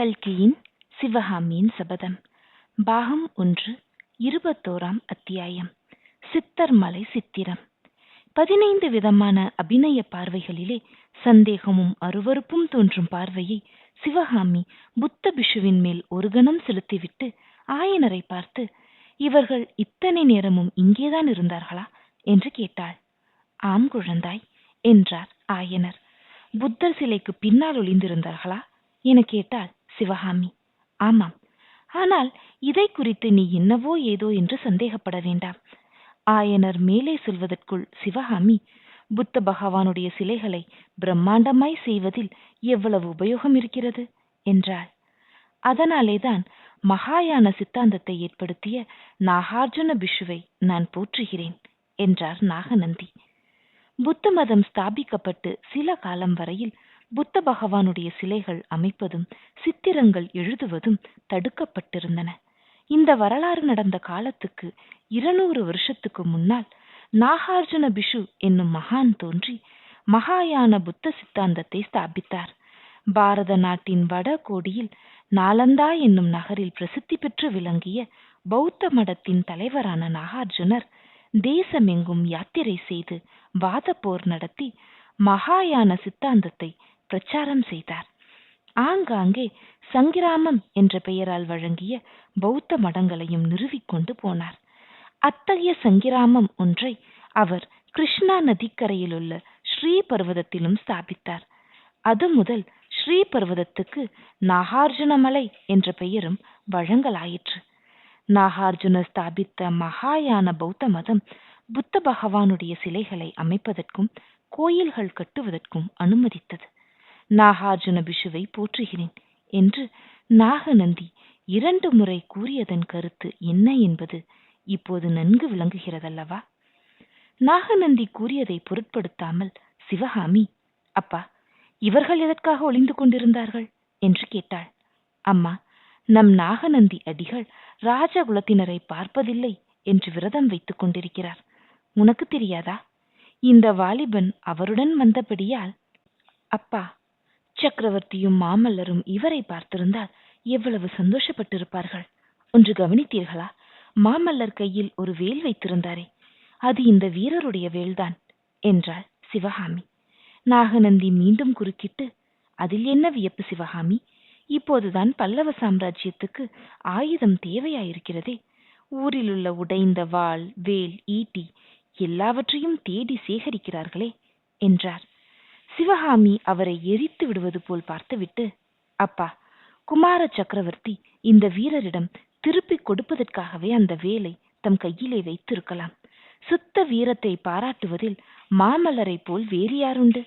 கல்கியின் சிவகாமியின் சபதம். பாகம் ஒன்று இருபத்தோராம் அத்தியாயம். சித்தர் மலை சித்திரம். பதினைந்து விதமான அபிநய பார்வைகளிலே சந்தேகமும் அருவருப்பும் தோன்றும் பார்வையை சிவகாமி புத்த பிஷுவின் மேல் ஒரு கணம் செலுத்திவிட்டு ஆயனரை பார்த்து இவர்கள் இத்தனை நேரமும் இங்கேதான் இருந்தார்களா? என்று கேட்டாள். ஆம் குழந்தாய் என்றார் ஆயனர். புத்தர் சிலைக்கு பின்னால் ஒளிந்திருந்தார்களா? என கேட்டாள். சிவகாமி. ஆமாம். ஆனால் இதை குறித்து நீ என்னவோ ஏதோ என்று சந்தேகப்பட வேண்டாம். ஆயனர் மேலே சொல்வதற்குள் சிவகாமி புத்த பகவானுடைய சிலைகளை பிரம்மாண்டமாய் செய்வதில் எவ்வளவு உபயோகம் இருக்கிறது? என்றாள். அதனாலேதான் மகாயான சித்தாந்தத்தை ஏற்படுத்திய நாகார்ஜுன பிஷுவை நான் போற்றுகிறேன் என்றார் நாகநந்தி. புத்த மதம் ஸ்தாபிக்கப்பட்டு சில காலம் வரையில் புத்த பகவானுடைய சிலைகள் அமைப்பதும் சித்திரங்கள் எழுதுவதும் தடுக்கப்பட்டிருந்தன. இந்த வரலாறு நடந்த காலத்துக்கு இருநூறு வருஷத்துக்கு முன்னால் நாகார்ஜுன பிஷு என்னும் மகான் தோன்றி மகாயான புத்த சித்தாந்தத்தை ஸ்தாபித்தார். பாரத நாட்டின் வட கோடியில் நாலந்தா என்னும் நகரில் பிரசித்தி பெற்று விளங்கிய பௌத்த மடத்தின் தலைவரான நாகார்ஜுனர் தேசமெங்கும் யாத்திரை செய்து வாத போர் நடத்தி மகாயான சித்தாந்தத்தை பிரச்சாரம் செய்தார். ஆங்காங்கே சங்கிராமம் என்ற பெயரால் வழங்கிய பௌத்த மடங்களையும் நிறுவிக்கொண்டு போனார். அத்தகைய சங்கிராமம் ஒன்றை அவர் கிருஷ்ணா நதிக்கரையில் உள்ள ஸ்ரீ பர்வதத்திலும் ஸ்தாபித்தார். அது முதல் ஸ்ரீ பர்வதத்துக்கு நாகார்ஜுனமலை என்ற பெயரும் வழங்கலாயிற்று. நாகார்ஜுன ஸ்தாபித்த மகாயான பௌத்த மதம் புத்த பகவானுடைய சிலைகளை அமைப்பதற்கும் கோயில்கள் கட்டுவதற்கும் அனுமதித்தது. நாகார்ஜுன பிஷுவை போற்றுகிறேன் என்று நாகநந்தி இரண்டு முறை கூறியதன் கருத்து என்ன என்பது இப்போது நன்கு விளங்குகிறதல்லவா? நாகநந்தி கூறியதை பொருட்படுத்தாமல் சிவகாமி அப்பா இவர்கள் எதற்காக ஒளிந்து கொண்டிருந்தார்கள்? என்று கேட்டாள். அம்மா நம் நாகநந்தி அடிகள் ராஜகுலத்தினரை பார்ப்பதில்லை என்று விரதம் வைத்துக் கொண்டிருக்கிறார். உனக்கு தெரியாதா? இந்த வாலிபன் அவருடன் வந்தபடியால் அப்பா சக்கரவர்த்தியும் மாமல்லரும் இவரை பார்த்திருந்தால் எவ்வளவு சந்தோஷப்பட்டிருப்பார்கள். ஒன்று கவனித்தீர்களா? மாமல்லர் கையில் ஒரு வேல் வைத்திருந்தாரே அது இந்த வீரருடைய வேல்தான் என்றாள் சிவகாமி. நாகநந்தி மீண்டும் குறுக்கிட்டு அதில் என்ன வியப்பு சிவகாமி? இப்போதுதான் பல்லவ சாம்ராஜ்யத்துக்கு ஆயுதம் தேவையாயிருக்கிறதே. ஊரிலுள்ள உடைந்த வாள் வேல் ஈட்டி எல்லாவற்றையும் தேடி சேகரிக்கிறார்களே என்றார். சிவகாமி அவரை எரித்து விடுவது போல் பார்த்துவிட்டு அப்பா குமார சக்கரவர்த்தி இந்த வீரரிடம் திருப்பிக் கொடுப்பதற்காகவே அந்த வேலை தம் கையிலே வைத்திருக்கலாம். சுத்த வீரத்தை பாராட்டுவதில் மாமல்லரை போல் வேறு யாருண்டு?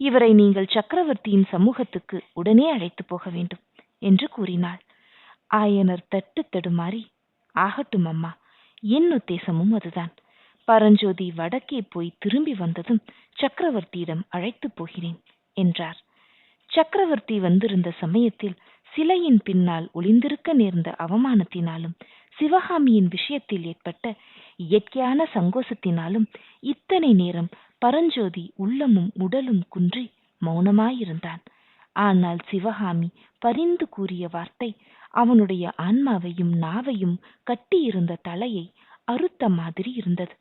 இவரை நீங்கள் சக்கரவர்த்தியின் சமூகத்துக்கு உடனே அழைத்து போக வேண்டும் என்று கூறினாள். ஆயனர் தட்டு தடுமாறி ஆகட்டும் அம்மா என் உத்தேசமும் அதுதான். பரஞ்சோதி வடக்கே போய் திரும்பி வந்ததும் சக்கரவர்த்தியிடம் அழைத்து போகிறேன் என்றார். சக்கரவர்த்தி வந்திருந்த சமயத்தில் சிலையின் பின்னால் ஒளிந்திருக்க நேர்ந்த அவமானத்தினாலும் சிவகாமியின் விஷயத்தில் ஏற்பட்ட இயற்கையான சங்கோசத்தினாலும் இத்தனை நேரம் பரஞ்சோதி உள்ளமும் உடலும் குன்றி மௌனமாயிருந்தான். ஆனால் சிவகாமி பரிந்து கூறிய வார்த்தை அவனுடைய ஆன்மாவையும் நாவையும் கட்டியிருந்த தலையை அறுத்த மாதிரி இருந்தது.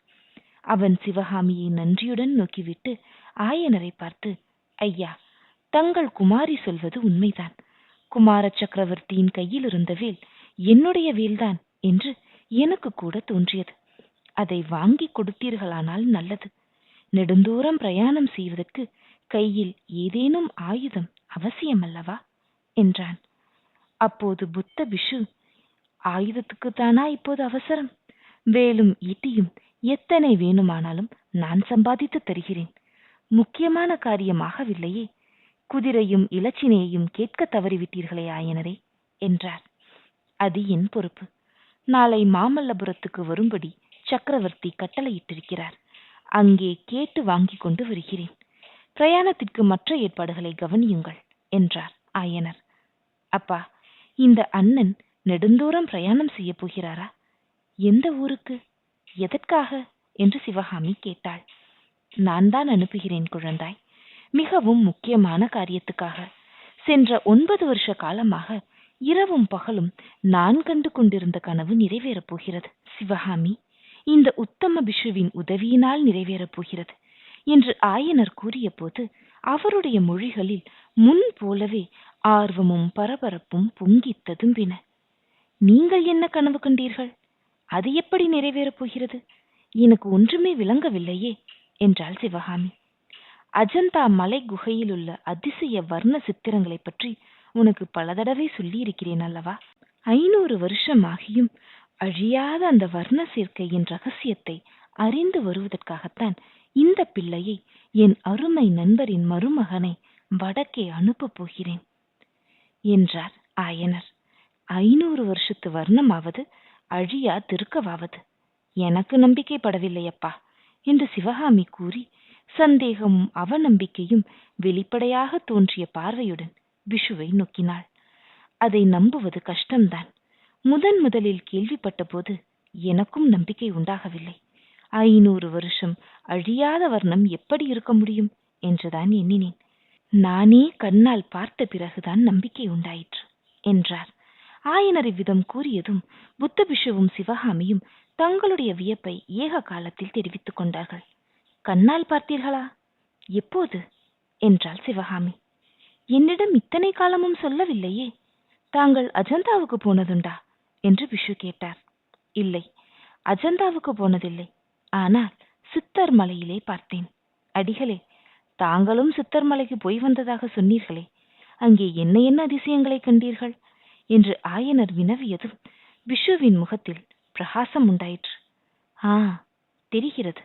அவன் சிவகாமியை நன்றியுடன் நோக்கிவிட்டு ஆயனரை பார்த்து ஐயா தங்கள் குமாரி சொல்வது உண்மைதான். குமார சக்கரவர்த்தியின் கையில் இருந்த வேல் என்னுடைய வேல்தான் என்று எனக்கு கூட தோன்றியது. அதை வாங்கி கொடுத்தீர்களானால் நல்லது. நெடுந்தூரம் பிரயாணம் செய்வதற்கு கையில் ஏதேனும் ஆயுதம் அவசியமல்லவா? என்றான். அப்போது புத்த பிஷு ஆயுதத்துக்குத்தானா இப்போது அவசரம்? வேலும் ஈட்டியும் எத்தனை வேணுமானாலும் நான் சம்பாதித்து தருகிறேன். முக்கியமான காரியமாகவில்லையே. குதிரையும் இலச்சினையையும் கேட்க தவறிவிட்டீர்களே ஆயனரே என்றார். அது என் பொறுப்பு. நாளை மாமல்லபுரத்துக்கு வரும்படி சக்கரவர்த்தி கட்டளையிட்டிருக்கிறார். அங்கே கேட்டு வாங்கி கொண்டு வருகிறேன். பிரயாணத்திற்கு மற்ற ஏற்பாடுகளை கவனியுங்கள் என்றார் ஆயனர். அப்பா இந்த அண்ணன் நெடுந்தூரம் பிரயாணம் செய்ய போகிறாரா? எந்த ஊருக்கு? எதற்காக? என்று சிவகாமி கேட்டாள். நான் தான் அனுப்புகிறேன் குழந்தாய். மிகவும் முக்கியமான காரியத்துக்காக. சென்ற ஒன்பது வருஷ காலமாக இரவும் பகலும் நான் கண்டு கொண்டிருந்த கனவு நிறைவேறப் போகிறது சிவகாமி. இந்த உத்தம பிஷுவின் உதவியினால் நிறைவேறப் போகிறது என்று ஆயனர் கூறியபோது அவருடைய மொழிகளில் முன் போலவே ஆர்வமும் பரபரப்பும் பொங்கித்ததும் ததும்பின. நீங்கள் என்ன கனவு கண்டீர்கள்? அது எப்படி நிறைவேறப் போகிறது? எனக்கு ஒன்றுமே விளங்கவில்லையே என்றாள் சிவகாமி. அஜந்தா மலை குகையில் உள்ள அதிசய வர்ண சித்திரங்களை பற்றி உனக்கு பல தடவை சொல்லியிருக்கிறேன் அல்லவா? ஐநூறு வருஷமாகியும் அழியாத அந்த வர்ண சேர்க்கையின் ரகசியத்தை அறிந்து வருவதற்காகத்தான் இந்த பிள்ளையை என் அருமை நண்பரின் மருமகனை வடக்கே அனுப்பப் போகிறேன் என்றார் ஆயனர். ஐநூறு வருஷத்து வர்ணமாவது அழியா திருக்கவாவது. எனக்கு நம்பிக்கைப்படவில்லையப்பா என்று சிவகாமி கூறி சந்தேகமும் அவநம்பிக்கையும் வெளிப்படையாக தோன்றிய பார்வையுடன் விஷுவை நோக்கினாள். அதை நம்புவது கஷ்டம்தான். முதன் முதலில் கேள்விப்பட்ட போது எனக்கும் நம்பிக்கை உண்டாகவில்லை. ஐநூறு வருஷம் அழியாத வர்ணம் எப்படி இருக்க முடியும் என்றுதான் எண்ணினேன். நானே கண்ணால் பார்த்த பிறகுதான் நம்பிக்கை உண்டாயிற்று என்றார். ஆயனர் இவ்விதம் கூறியதும் புத்த பிஷுவும் சிவகாமியும் தங்களுடைய வியப்பை ஏக காலத்தில் தெரிவித்துக் கொண்டார்கள். கண்ணால் பார்த்தீர்களா? எப்போது? என்றாள் சிவகாமி. என்னிடம் இத்தனை காலமும் சொல்லவில்லையே. தாங்கள் அஜந்தாவுக்கு போனதுண்டா? என்று விஷு கேட்டார். இல்லை அஜந்தாவுக்கு போனதில்லை. ஆனால் சித்தர் மலையிலே பார்த்தேன். அடிகளே தாங்களும் சித்தர் மலைக்கு போய் வந்ததாக சொன்னீர்களே. அங்கே என்ன என்ன அதிசயங்களை கண்டீர்கள்? என்று ஆயனர் வினவியதும் விஷுவின் முகத்தில் பிரகாசம் உண்டாயிற்று. ஆ தெரிகிறது.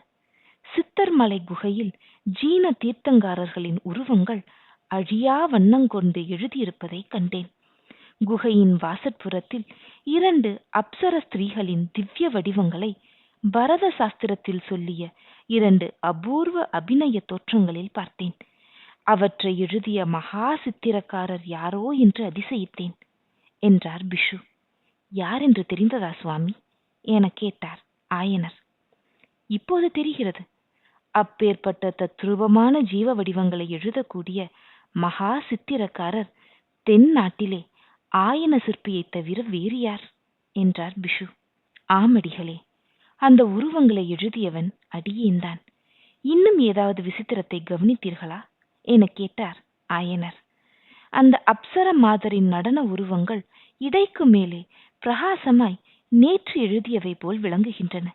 சித்தர்மலை குகையில் ஜீன தீர்த்தங்காரர்களின் உருவங்கள் அழியா வண்ணங்கொண்டு எழுதியிருப்பதை கண்டேன். குகையின் வாசற்புறத்தில் இரண்டு அப்சர ஸ்திரீகளின் திவ்ய வடிவங்களை பரத சாஸ்திரத்தில் சொல்லிய இரண்டு அபூர்வ அபிநய தோற்றங்களில் பார்த்தேன். அவற்றை எழுதிய மகா சித்திரக்காரர் யாரோ என்று அதிசயித்தேன். என்றார் பிஷு யார் என்று தெரிந்ததா சுவாமி? என கேட்டார் ஆயனர். இப்போது தெரிகிறது. அப்பேற்பட்ட தத்ரூபமான ஜீவ வடிவங்களை எழுதக்கூடிய மகா சித்திரக்காரர் தென் நாட்டிலே ஆயன சிற்பியைத் தவிர வேறு யார்? என்றார் பிஷு ஆமடிகளே அந்த உருவங்களை எழுதியவன் அடியேன்தான். இன்னும் ஏதாவது விசித்திரத்தை கவனித்தீர்களா? என கேட்டார் ஆயனர். அந்த அப்சர மாதரின் நடன உருவங்கள் இடைக்கு மேலே பிரகாசமாய் நேற்று எழுதியவை போல் விளங்குகின்றன.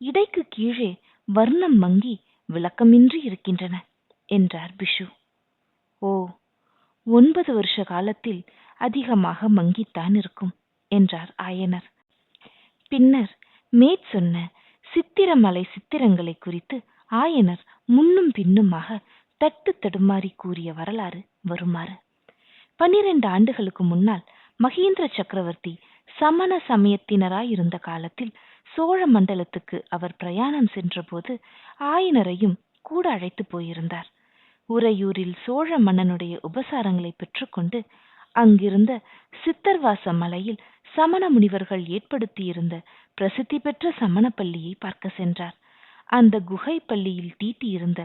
இடைக்கு கீழே வர்ணம் மங்கி விளக்கமின்றி இருக்கின்றன என்றார் பிஷு ஓ ஒன்பது வருஷ காலத்தில் அதிகமாக மங்கித்தான் இருக்கும் என்றார் ஆயனர். பின்னர் மேற் சொன்ன சித்திரமலை சித்திரங்களை குறித்து ஆயனர் முன்னும் பின்னுமாக தட்டு தடுமாறி கூறிய வரலாறு வருமாறு. பன்னிரண்டு ஆண்டுகளுக்கு முன்னால் மகேந்திர சக்கரவர்த்தி சமண சமயத்தினராயிருந்த காலத்தில் சோழ மண்டலத்துக்கு அவர் பிரயாணம் சென்றபோது ஆயனரையும் கூட அழைத்து போயிருந்தார். உறையூரில் சோழ மன்னனுடைய உபசாரங்களை பெற்றுக்கொண்டு அங்கிருந்த சித்தர்வாச மலையில் சமண முனிவர்கள் ஏற்படுத்தியிருந்த பிரசித்தி பெற்ற சமண பள்ளியை பார்க்க சென்றார். அந்த குகை பள்ளியில் தீட்டியிருந்த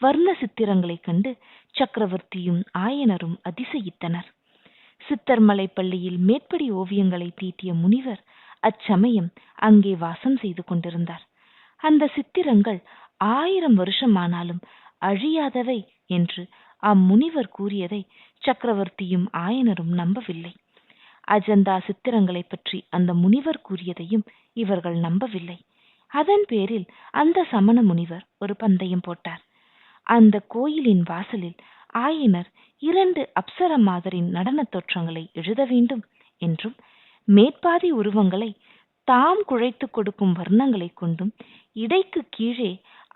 வர்ண சித்திரங்களைக் கண்டு சக்கரவர்த்தியும் ஆயனரும் அதிசயித்தனர். சித்தர்மலை பள்ளியில் மேற்படி ஓவியங்களை தீட்டிய முனிவர் அச்சமயம் அங்கே வாசம் செய்து கொண்டிருந்தார். அந்த சித்திரங்கள் ஆயிரம் வருஷமானாலும் அழியாதவை என்று அம்முனிவர் கூறியதை சக்கரவர்த்தியும் ஆயனரும் நம்பவில்லை. அஜந்தா சித்திரங்களை பற்றி அந்த முனிவர் கூறியதையும் இவர்கள் நம்பவில்லை. அதன் பேரில் அந்த சமண முனிவர் ஒரு பந்தயம் போட்டார். அந்த கோயிலின் வாசலில் ஆயனர் இரண்டு அப்சர மாதரின் நடனத் தோற்றங்களை எழுத வேண்டும் என்றும் மேற்பாதி உருவங்களை தாம் குழைத்து கொடுக்கும் வர்ணங்களைக் கொண்டும் இடைக்கு கீழே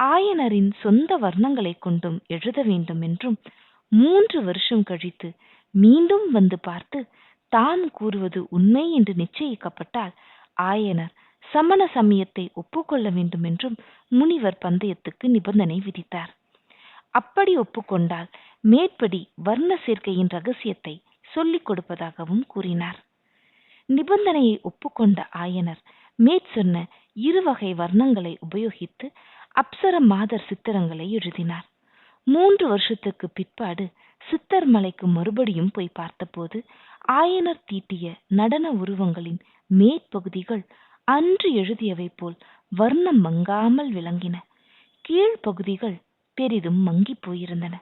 ஆயனரின் சொந்த வர்ணங்களைக் கொண்டும் எழுத வேண்டும் என்றும் மூன்று வருஷம் கழித்து மீண்டும் வந்து பார்த்து தாம் கூறுவது உண்மை என்று நிச்சயிக்கப்பட்டால் ஆயனர் சமண சமயத்தை ஒப்புக்கொள்ள வேண்டும் என்றும் முனிவர் பந்தயத்துக்கு நிபந்தனை விதித்தார். அப்படி ஒப்புக்கொண்டால் மேற்படி வர்ண சேர்க்கையின் ரகசியத்தை சொல்லிக் கொடுப்பதாகவும் கூறினார். நிபந்தனையை ஒப்புக்கொண்ட ஆயனர் மேற்சொன்ன இருவகை இரு வகை வர்ணங்களை உபயோகித்து அப்சர மாதர் சித்திரங்களை எழுதினார். மூன்று வருஷத்துக்கு பிற்பாடு சித்தர் மலைக்கு மறுபடியும் போய் பார்த்தபோது ஆயனர் தீட்டிய நடன உருவங்களின் மேற்பகுதிகள் அன்று எழுதியவை போல் வர்ணம் மங்காமல் விளங்கின. கீழ்ப்பகுதிகள் பெரிதும் மங்கிப் போயிருந்தன.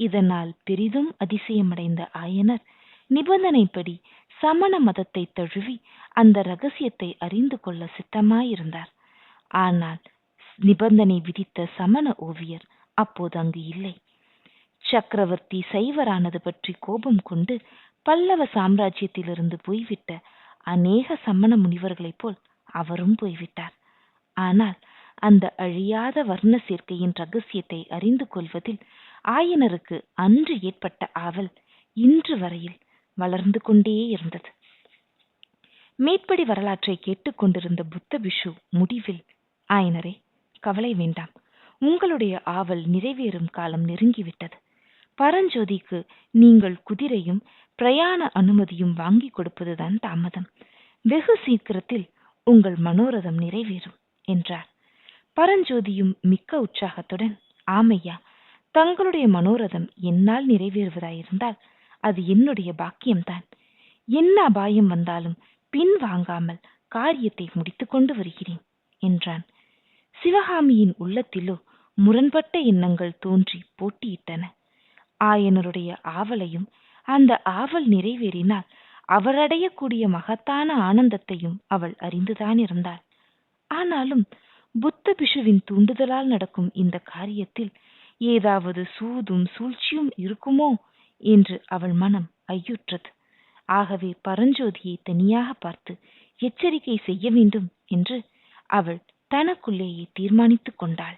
இதனால் பெரிதும் அதிசயமடைந்த ஆயனர் நிபந்தனைப்படி சமண மதத்தை தழுவி அந்த ரகசியத்தை அறிந்து கொள்ள சித்தமாயிருந்தார். ஆனால் நிபந்தனை விதித்த சமண ஓவியர் அப்போது அங்கு இல்லை. சக்கரவர்த்தி சைவரானது பற்றி கோபம் கொண்டு பல்லவ சாம்ராஜ்யத்திலிருந்து போய்விட்ட அநேக சமண முனிவர்களைப் போல் அவரும் போய்விட்டார். ஆனால் அந்த அழியாத வர்ண சேர்க்கையின் ரகசியத்தை அறிந்து கொள்வதில் ஆயனருக்கு அன்று ஏற்பட்ட ஆவல் இன்று வரையில் வளர்ந்து கொண்டே இருந்தது. மேற்படி வரலாற்றை கேட்டுக்கொண்டிருந்த புத்த பிஷு முடிவில் ஆயனரே கவலை வேண்டாம். உங்களுடைய ஆவல் நிறைவேறும் காலம் நெருங்கிவிட்டது. பரஞ்சோதிக்கு நீங்கள் குதிரையும் பிரயாண அனுமதியும் வாங்கி கொடுப்பதுதான் தாமதம். வெகு சீக்கிரத்தில் உங்கள் மனோரதம் நிறைவேறும் என்றார். பரஞ்சோதியும் மிக்க உற்சாகத்துடன் ஆமையா தங்களுடைய மனோரதம் என்னால் நிறைவேறுவதாயிருந்தால் அது என்னுடைய பாக்கியம்தான். என்ன அபாயம் வந்தாலும் பின் வாங்காமல் காரியத்தை முடித்துக் கொண்டு வருகிறேன் என்றான். சிவகாமியின் உள்ளத்திலோ முரண்பட்ட எண்ணங்கள் தோன்றி போட்டியிட்டன. ஆயனருடைய ஆவலையும் அந்த ஆவல் நிறைவேறினால் அவரடையக்கூடிய மகத்தான ஆனந்தத்தையும் அவள் அறிந்துதான் இருந்தாள் ஆனாலும் புத்த பிஷுவின் தூண்டுதலால் நடக்கும் இந்த காரியத்தில் ஏதாவது சூதும் சூழ்ச்சியும் இருக்குமோ என்று அவள் மனம் ஐயுற்றது. ஆகவே பரஞ்சோதியை தனியாக பார்த்து எச்சரிக்கை செய்ய வேண்டும் என்று அவள் தனக்குள்ளேயே தீர்மானித்துக் கொண்டாள்.